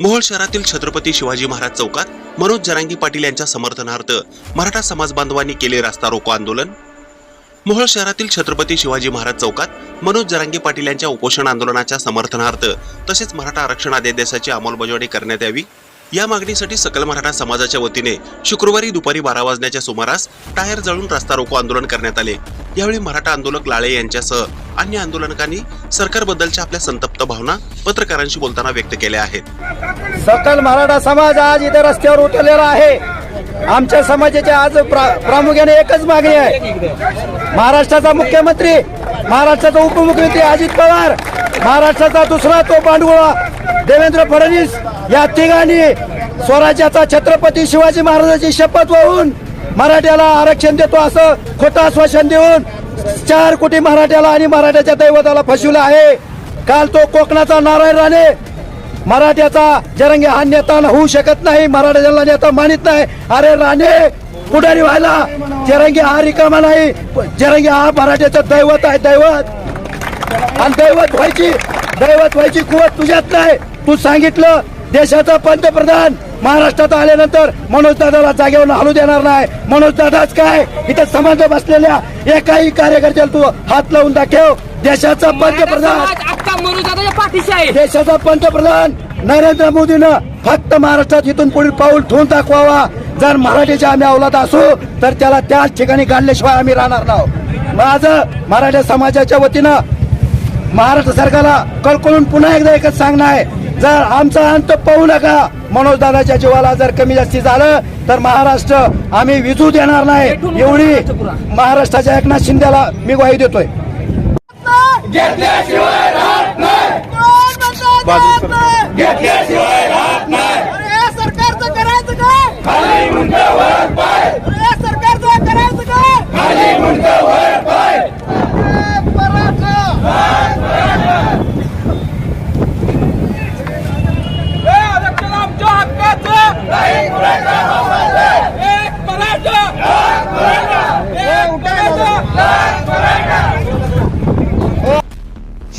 मोहोळ शहरातील छत्रपती शिवाजी महाराज चौकात मनोज जरांगी पाटील यांच्या समर्थनार्थ मराठा समाज बांधवांनी केले रास्ता रोको आंदोलन. मोहोळ शहरातील छत्रपती शिवाजी महाराज चौकात मनोज जरांगे पाटील यांच्या उपोषण आंदोलनाच्या समर्थनार्थ तसेच मराठा आरक्षण अध्यादेशाची अंमलबजावणी करण्यात यावी. या मागणीसाठी सकल मराठा समाजाच्या वतीने शुक्रवारी दुपारी बारा वाजण्याच्या सुमारास टायर जळून रास्ता रोको आंदोलन करण्यात आले. यावेळी मराठा आंदोलक लाळे यांच्यासह अन्य आंदोलनकांनी सरकारबद्दलच्या आपल्या संतप्त भावना पत्रकारांशी बोलताना व्यक्त केल्या आहेत. सकल मराठा समाज आज इथे रस्त्यावर उतरलेला आहे. आमच्या समाजाची आज प्रा- प्रामुख्याने एकच मागणी आहे. महाराष्ट्राचा मुख्यमंत्री महाराष्ट्राचा उपमुख्यमंत्री अजित पवार महाराष्ट्राचा दुसरा तो पांडुळा देवेंद्र फडणवीस या तिघांनी स्वराज्याचा छत्रपती शिवाजी महाराजांची शपथ वाहून मराठ्याला आरक्षण देतो असं खोटं आश्वासन देऊन चार कोटी मराठ्याला आणि मराठ्याच्या दैवताला फसवलं आहे. काल तो कोकणाचा नारायण राणे. मराठ्याचा जरंगे हा नेता होऊ शकत नाही मराठ्याला नेता मानित नाही. अरे राणे पुढारी व्हायला. जरंगे हा रिकामा नाही. जरंगे हा मराठ्याचं दैवत आहे दैवत. आणि दैवत व्हायची दैवत व्हायची कुवत तुझ्यात नाही. तू सांगितलं देशाचा पंतप्रधान. महाराष्ट्रात आल्यानंतर मनोज दादाला जागेवर हलू देणार नाही. मनोज दादाच काय? इथं समाज बसलेल्या एकाही कार्यकर्त्याला तू हात लावून दाखव. देशाचा पंतप्रधान. देशाचा पंतप्रधान नरेंद्र मोदीनं फक्त महाराष्ट्रात इथून पुढील पाऊल ठेवून दाखवावा. जर मराठीचे आम्ही अवलाद असू तर त्याला त्याच ठिकाणी काढल्याशिवाय आम्ही राहणार नाही. माझं मराठा समाजाच्या वतीनं महाराष्ट्र सरकारला कळकळून पुन्हा एकदा एकच सांगणं आहे. जर आमचा अंत पाहू नका मनोज दादाच्या जीवाला जर कमी जास्ती झालं तर महाराष्ट्र आम्ही विजू देणार नाही. एवढी महाराष्ट्राच्या एकनाथ शिंदेला मी ग्वाही देतोय. अरे